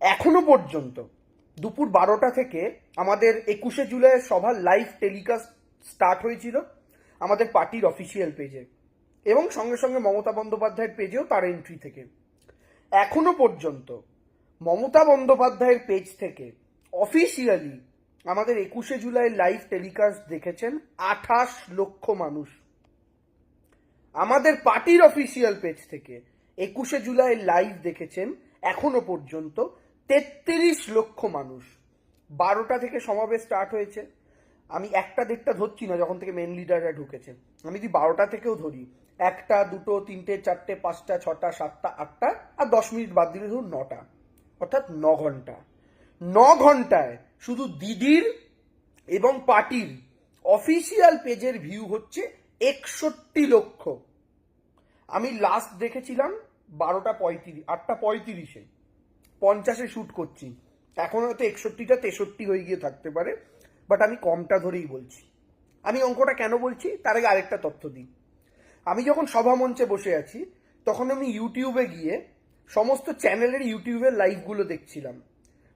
এখনও পর্যন্ত দুপুর বারোটা থেকে আমাদের একুশে জুলাই সভার লাইভ টেলিকাস্ট স্টার্ট হয়েছিল আমাদের পার্টির অফিসিয়াল পেজে এবং সঙ্গে সঙ্গে মমতা বন্দ্যোপাধ্যায়ের পেজেও তার এন্ট্রি থেকে। এখনও পর্যন্ত মমতা বন্দ্যোপাধ্যায়ের পেজ থেকে অফিসিয়ালি আমাদের একুশে জুলাই লাইভ টেলিকাস্ট দেখেছেন আঠাশ লক্ষ মানুষ। আমাদের পার্টির অফিসিয়াল পেজ থেকে একুশে জুলাই লাইভ দেখেছেন এখনও পর্যন্ত তেত্রিশ লক্ষ মানুষ। বারোটা থেকে সমাবেশ স্টার্ট হয়েছে। আমি একটা দেড়টা ধরছি না, যখন থেকে মেন লিডাররা ঢুকেছে। আমি যদি বারোটা থেকেও ধরি, একটা, দুটো, তিনটে, চারটে, পাঁচটা, ছটা, সাতটা, আটটা আর দশ মিনিট বাদ দিলে ধরুন নটা। অর্থাৎ ন ঘণ্টা। ন ঘন্টায় শুধু দিদির এবং পার্টির অফিসিয়াল পেজের ভিউ হচ্ছে একষট্টি লক্ষ। আমি লাস্ট দেখেছিলাম, বারোটা পঁয়ত্রিশ, আটটা পঁয়ত্রিশে। পঞ্চাশে শ্যুট করছি। এখন হয়তো একষট্টিটা তেষট্টি হয়ে গিয়ে থাকতে পারে বাট আমি কমটা ধরেই বলছি। আমি অঙ্কটা কেন বলছি? তার আগে আরেকটা তথ্য দিই। আমি যখন সভামঞ্চে বসে আছি, তখন আমি ইউটিউবে গিয়ে সমস্ত চ্যানেলের ইউটিউবের লাইভগুলো দেখছিলাম।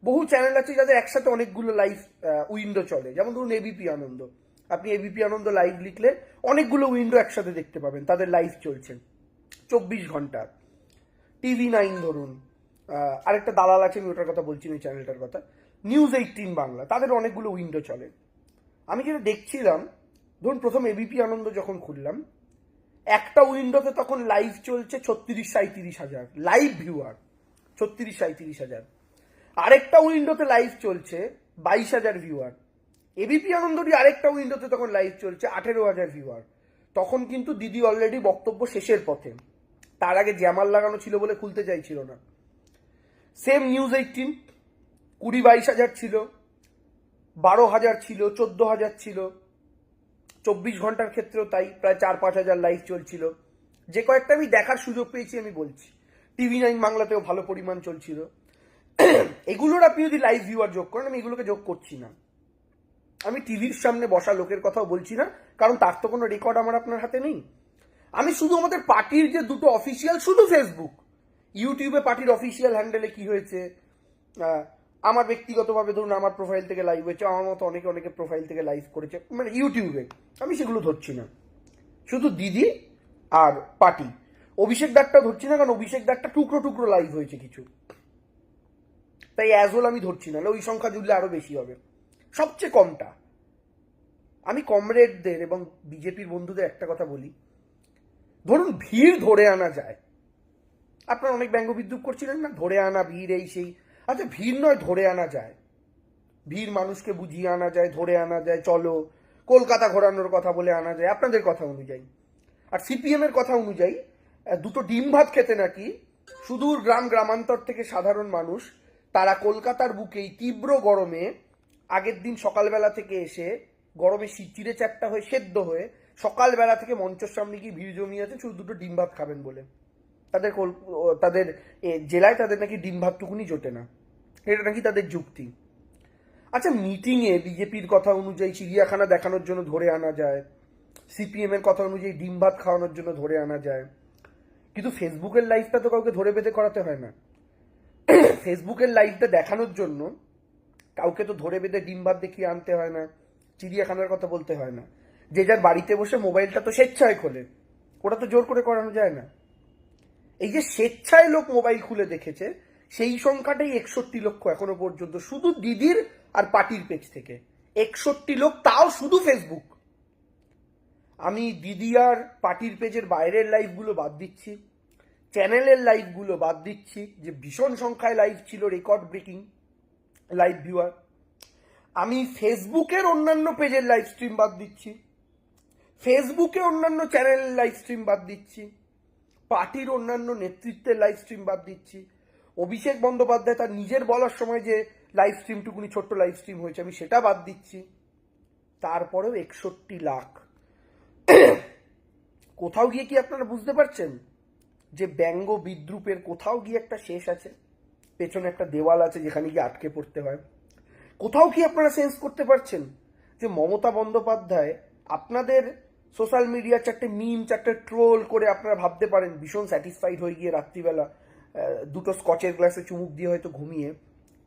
বহু চ্যানেল আছে যাদের একসাথে অনেকগুলো লাইভ উইন্ডো চলে। যেমন ধরুন এবিপি আনন্দ আপনি এবিপি আনন্দ লাইভ লিখলে অনেকগুলো উইন্ডো একসাথে দেখতে পাবেন, তাদের লাইভ চলছে। চব্বিশ ঘণ্টা। টিভি নাইন ধরুন। আরেকটা দালাল আছে, আমি ওটার কথা বলছি ওই চ্যানেলটার কথা। নিউজ এইটিন বাংলা, তাদের অনেকগুলো উইন্ডো চলে। আমি যেটা দেখছিলাম, ধরুন প্রথম এবিপি আনন্দ যখন খুললাম, একটা উইন্ডোতে তখন লাইভ চলছে ছত্রিশ সাঁত্রিশ হাজার লাইভ ভিউয়ার ছত্রিশ সাঁত্রিশ হাজার। আরেকটা উইন্ডোতে লাইভ চলছে বাইশ হাজার ভিউয়ার এবিপি আনন্দরই আরেকটা উইন্ডোতে তখন লাইভ চলছে আঠেরো হাজার ভিউয়ার তখন কিন্তু দিদি অলরেডি বক্তব্য শেষের পথে। তার আগে জ্যামাল লাগানো ছিল বলে খুলতে চাইছিল না। সেম নিউজ এইটিন কুড়ি বাইশ হাজার ছিল, বারো হাজার ছিল, চোদ্দ হাজার ছিল, চব্বিশ ঘণ্টার ক্ষেত্রেও তাই প্রায় চার পাঁচ হাজার লাইভ চলছিল। যে কয়েকটা আমি দেখার সুযোগ পেয়েছি আমি বলছি। টিভি নাইন বাংলাতেও ভালো পরিমাণ চলছিল। এগুলোর আপনি যদি লাইভ ভিউয়ার যোগ করেন, আমি এগুলোকে যোগ করছি না। আমি টিভির সামনে বসা লোকের কথাও বলছি না, কারণ তার তো কোনো রেকর্ড আমার আপনার হাতে নেই। আমি শুধু আমাদের পার্টির যে দুটো অফিসিয়াল শুধু ফেসবুক ইউটিউবে পার্টির অফিসিয়াল হ্যান্ডেলে কি হয়েছে? আমার ব্যক্তিগতভাবে ধরুন আমার প্রোফাইল থেকে লাইভ হয়েছে, আমার মতো অনেকে অনেকে প্রোফাইল থেকে লাইভ করেছে মানে ইউটিউবে। আমি সেগুলো ধরছি না। শুধু দিদি আর পার্টি। অভিষেক ডাকটা ধরছি না, কারণ অভিষেক ডাকটা টুকরো টুকরো লাইভ হয়েছে কিছু। তাই অ্যাজ ওয়েল আমি ধরছি না, ওই সংখ্যা জুড়লে আরও বেশি হবে। সবচেয়ে কমটা। আমি কমরেডদের এবং বিজেপির বন্ধুদের একটা কথা বলি। ধরুন ভিড় ধরে আনা যায় আপনারা অনেক ব্যঙ্গ বিদ্রুপ করছিলেন না? ধরে আনা ভিড় এই সেই। আচ্ছা ভিড় নয়, ধরে আনা যায়। ভিড় মানুষকে বুঝিয়ে আনা যায়, ধরে আনা যায়, চলো। কলকাতা ঘোরানোর কথা বলে আনা যায়, আপনাদের কথা অনুযায়ী। আর সিপিএম এর কথা অনুযায়ী দুটো ডিম ভাত খেতে নাকি সুদূর গ্রাম গ্রামান্তর থেকে সাধারণ মানুষ, তারা কলকাতার বুকেই তীব্র গরমে আগের দিন সকালবেলা থেকে এসে গরমে চিড়ে চ্যাপটা হয়ে, সেদ্ধ হয়ে সকালবেলা থেকে মঞ্চের সামনে গিয়ে ভিড় জমিয়ে জমিয়েছে শুধু দুটো ডিম ভাত খাবেন বলে। তাদের তাদের জেলায় তাদের নাকি ডিম ভাতটুকুনি জোটে না। এটা নাকি তাদের যুক্তি। আচ্ছা মিটিংয়ে বিজেপির কথা অনুযায়ী চিড়িয়াখানা দেখানোর জন্য ধরে আনা যায় সিপিএম এর কথা অনুযায়ী ডিম ভাত খাওয়ানোর জন্য ধরে আনা যায়, কিন্তু ফেসবুকের লাইভটা তো কাউকে ধরে বেঁধে করাতে হয় না। ফেসবুকের লাইভটা দেখানোর জন্য কাউকে তো ধরে বেঁধে ডিম ভাত দেখিয়ে আনতে হয় না, চিড়িয়াখানার কথা বলতে হয় না। যে যার বাড়িতে বসে মোবাইলটা তো স্বেচ্ছায় খোলে, ওটা তো জোর করে করানো যায় না। এই যে স্বেচ্ছায় লোক মোবাইল খুলে দেখেছে, সেই সংখ্যাটাই একষট্টি লক্ষ এখনও পর্যন্ত শুধু দিদির আর পার্টির পেজ থেকে। একষট্টি লোক তাও শুধু ফেসবুক আমি দিদি আর পার্টির পেজের বাইরের লাইভগুলো বাদ দিচ্ছি চ্যানেলের লাইভগুলো বাদ দিচ্ছি, যে ভীষণ সংখ্যায় লাইভ ছিল রেকর্ড ব্রেকিং লাইভ ভিউয়ার আমি ফেসবুকের অন্যান্য পেজের লাইভ স্ট্রিম বাদ দিচ্ছি ফেসবুকে অন্যান্য চ্যানেলের লাইভ স্ট্রিম বাদ দিচ্ছি। পার্টির অন্যান্য নেতৃত্বের লাইভ স্ট্রিম বাদ দিচ্ছি। অভিষেক বন্দ্যোপাধ্যায় তার নিজের বলার সময় যে লাইভ স্ট্রিমটুকুনি ছোট্ট লাইভ স্ট্রিম হয়েছে, আমি সেটা বাদ দিচ্ছি। তারপরেও একষট্টি লাখ। কোথাও গিয়ে কি আপনারা বুঝতে পারছেন যে ব্যঙ্গ বিদ্রুপের কোথাও গিয়ে একটা শেষ আছে? পেছনে একটা দেওয়াল আছে যেখানে গিয়ে আটকে পড়তে হয়। কোথাও কি আপনারা সেন্স করতে পারছেন যে মমতা বন্দ্যোপাধ্যায় আপনাদের সোশ্যাল মিডিয়া চারটে মিম, চারটে ট্রোল করে আপনারা ভাবতে পারেন, ভীষণ স্যাটিসফাইড হয়ে গিয়ে রাত্রিবেলা দুটো স্কচের গ্লাসে চুমুক দিয়ে হয়তো ঘুমিয়ে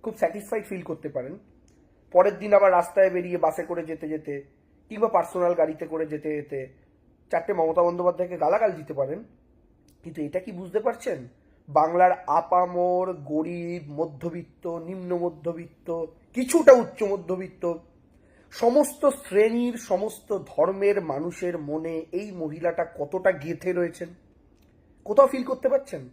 খুব স্যাটিসফাইড ফিল করতে পারেন। পরের দিন আবার রাস্তায় বেরিয়ে বাসে করে যেতে যেতে কিংবা পার্সোনাল গাড়িতে করে যেতে যেতে চারটে মমতা বন্দ্যোপাধ্যায়কে গালাগাল দিতে পারেন। কিন্তু এটা কি বুঝতে পারছেন? বাংলার আপামর, গরিব, মধ্যবিত্ত নিম্ন মধ্যবিত্ত কিছুটা উচ্চ মধ্যবিত্ত সমস্ত শ্রেণির, সমস্ত ধর্মের মানুষের মনে এই মহিলাটা কতটা গেঁথে রয়েছেন? কোথাও ফিল করতে পারছেন?